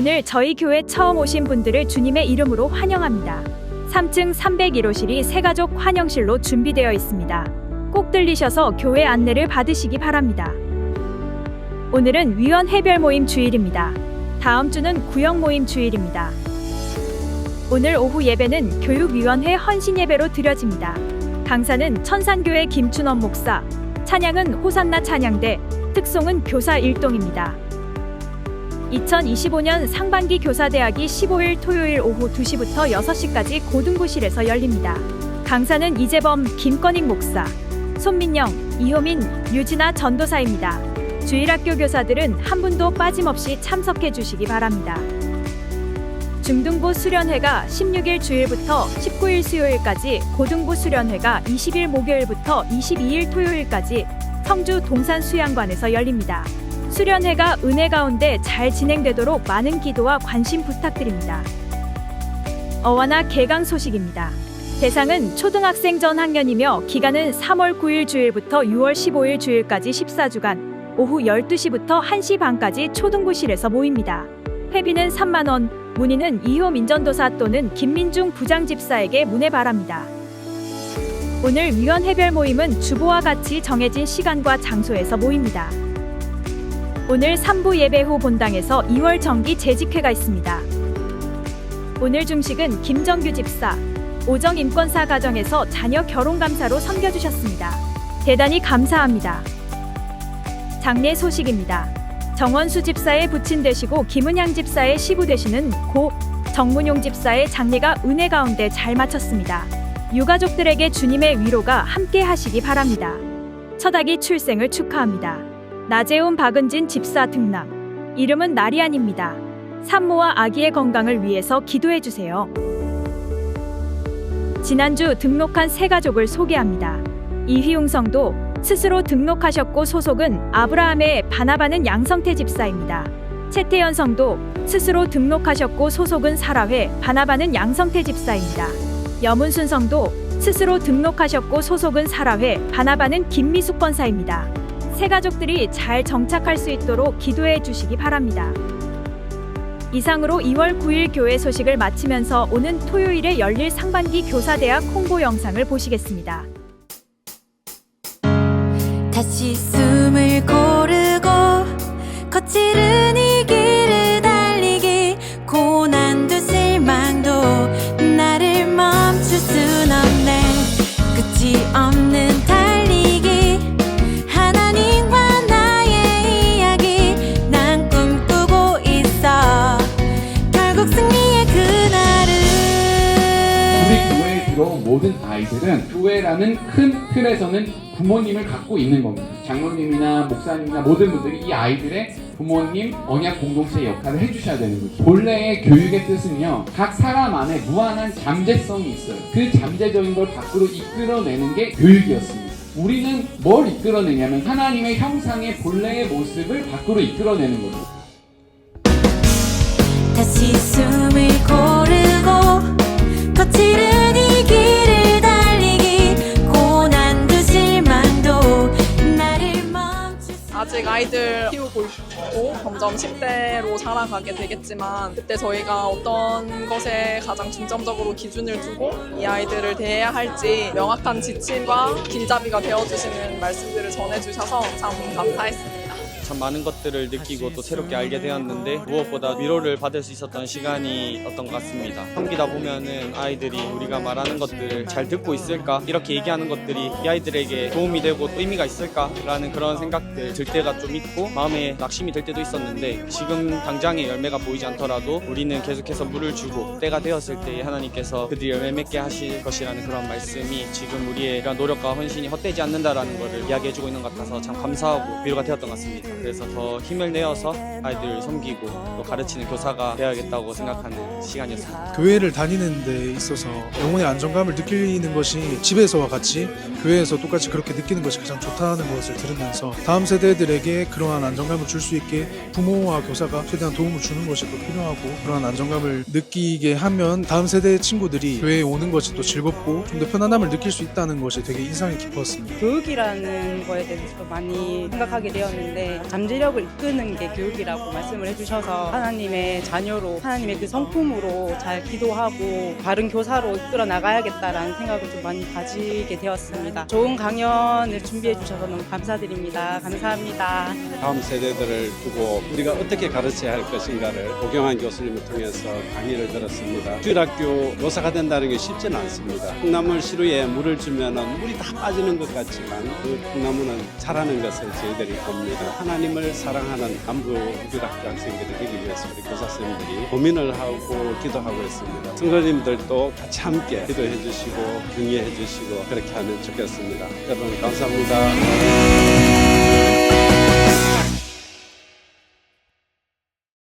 오늘 저희 교회 처음 오신 분들을 주님의 이름으로 환영합니다. 3층 301호실이 새가족 환영실로 준비되어 있습니다. 꼭 들리셔서 교회 안내를 받으시기 바랍니다. 오늘은 위원 해별 모임 주일입니다. 다음 주는 구역 모임 주일입니다. 오늘 오후 예배는 교육위원회 헌신 예배로 드려집니다. 강사는 천산교회 김춘원 목사, 찬양은 호산나 찬양대, 특송은 교사 일동입니다. 2025년 상반기 교사대학이 15일 토요일 오후 2시부터 6시까지 고등부실에서 열립니다. 강사는 이재범, 김건익 목사, 손민영, 이호민, 유진아 전도사입니다. 주일학교 교사들은 한 분도 빠짐없이 참석해 주시기 바랍니다. 중등부 수련회가 16일 주일부터 19일 수요일까지, 고등부 수련회가 20일 목요일부터 22일 토요일까지 성주 동산 수양관에서 열립니다. 수련회가 은혜 가운데 잘 진행되도록 많은 기도와 관심 부탁드립니다. 어와나 개강 소식입니다. 대상은 초등학생 전 학년이며 기간은 3월 9일 주일부터 6월 15일 주일까지 14주간 오후 12시부터 1시 반까지 초등부실에서 모입니다. 회비는 3만 원, 문의는 이호 민전도사 또는 김민중 부장집사에게 문의 바랍니다. 오늘 위원 해별 모임은 주보와 같이 정해진 시간과 장소에서 모입니다. 오늘 3부 예배 후 본당에서 2월 정기 재직회가 있습니다. 오늘 중식은 김정규 집사, 오정 인권사 가정에서 자녀 결혼 감사로 섬겨주셨습니다. 대단히 감사합니다. 장례 소식입니다. 정원수 집사의 부친 되시고 김은향 집사의 시부 되시는 고 정문용 집사의 장례가 은혜 가운데 잘 마쳤습니다. 유가족들에게 주님의 위로가 함께 하시기 바랍니다. 첫 아기 출생을 축하합니다. 나재훈 박은진 집사 등남. 이름은 나리안입니다. 산모와 아기의 건강을 위해서 기도해 주세요. 지난주 등록한 세 가족을 소개합니다. 이휘용 성도 스스로 등록하셨고 소속은 아브라함의 바나바는 양성태 집사입니다. 채태현 성도 스스로 등록하셨고 소속은 사라회 바나바는 양성태 집사입니다. 여문순 성도 스스로 등록하셨고 소속은 사라회 바나바는 김미숙 권사입니다. 새 가족들이 잘 정착할 수 있도록 기도해 주시기 바랍니다. 이상으로 2월 9일 교회 소식을 마치면서 오는 토요일에 열릴 상반기 교사대학 홍보 영상을 보시겠습니다. 다시 숨을 고르고 거칠은 들어온 모든 아이들은 교회라는 큰 틀에서는 부모님을 갖고 있는 겁니다. 장로님이나 목사님이나 모든 분들이 이 아이들의 부모님 언약 공동체 역할을 해주셔야 되는 거죠. 본래의 교육의 뜻은요, 각 사람 안에 무한한 잠재성이 있어요. 그 잠재적인 걸 밖으로 이끌어내는 게 교육이었습니다. 우리는 뭘 이끌어내냐면 하나님의 형상의 본래의 모습을 밖으로 이끌어내는 거죠. 다시 숨을 고르고 거칠은 아직 아이들 키우고 있고 점점 10대로 살아가게 되겠지만 그때 저희가 어떤 것에 가장 중점적으로 기준을 두고 이 아이들을 대해야 할지 명확한 지침과 길잡이가 되어주시는 말씀들을 전해주셔서 참 감사했습니다. 참 많은 것들을 느끼고 또 새롭게 알게 되었는데 무엇보다 위로를 받을 수 있었던 시간이었던 것 같습니다. 섬기다 보면은 아이들이 우리가 말하는 것들을 잘 듣고 있을까 이렇게 얘기하는 것들이 이 아이들에게 도움이 되고 또 의미가 있을까라는 그런 생각들 들 때가 좀 있고 마음에 낙심이 될 때도 있었는데 지금 당장의 열매가 보이지 않더라도 우리는 계속해서 물을 주고 때가 되었을 때 하나님께서 그들이 열매 맺게 하실 것이라는 그런 말씀이 지금 우리의 이런 노력과 헌신이 헛되지 않는다라는 것을 이야기해주고 있는 것 같아서 참 감사하고 위로가 되었던 것 같습니다. 그래서 더 힘을 내어서 아이들을 섬기고 또 가르치는 교사가 되어야겠다고 생각하는 시간이었습니다. 교회를 다니는 데 있어서 영혼의 안정감을 느끼는 것이 집에서와 같이 교회에서 똑같이 그렇게 느끼는 것이 가장 좋다는 것을 들으면서 다음 세대들에게 그러한 안정감을 줄 수 있게 부모와 교사가 최대한 도움을 주는 것이 또 필요하고 그러한 안정감을 느끼게 하면 다음 세대 친구들이 교회에 오는 것이 또 즐겁고 좀 더 편안함을 느낄 수 있다는 것이 되게 인상이 깊었습니다. 교육이라는 거에 대해서 많이 생각하게 되었는데 잠재력을 이끄는 게 교육이라고 말씀을 해주셔서 하나님의 자녀로 하나님의 그 성품으로 잘 기도하고 바른 교사로 이끌어 나가야겠다라는 생각을 좀 많이 가지게 되었습니다. 좋은 강연을 준비해 주셔서 너무 감사드립니다. 감사합니다. 다음 세대들을 두고 우리가 어떻게 가르쳐야 할 것인가를 오경환 교수님을 통해서 강의를 들었습니다. 주일학교 교사가 된다는 게 쉽지는 않습니다. 콩나물 시루에 물을 주면 물이 다 빠지는 것 같지만 그 콩나물은 자라는 것을 저희들이 봅니다. 하나님을 사랑하는 남부 주일학교 학생들을 되기 위해서 우리 교사 선생님들이 고민을 하고 기도하고 있습니다. 성도님들도 같이 함께 기도해 주시고 격려해 주시고 그렇게 하면 좋겠 시켰습니다. 여러분 감사합니다.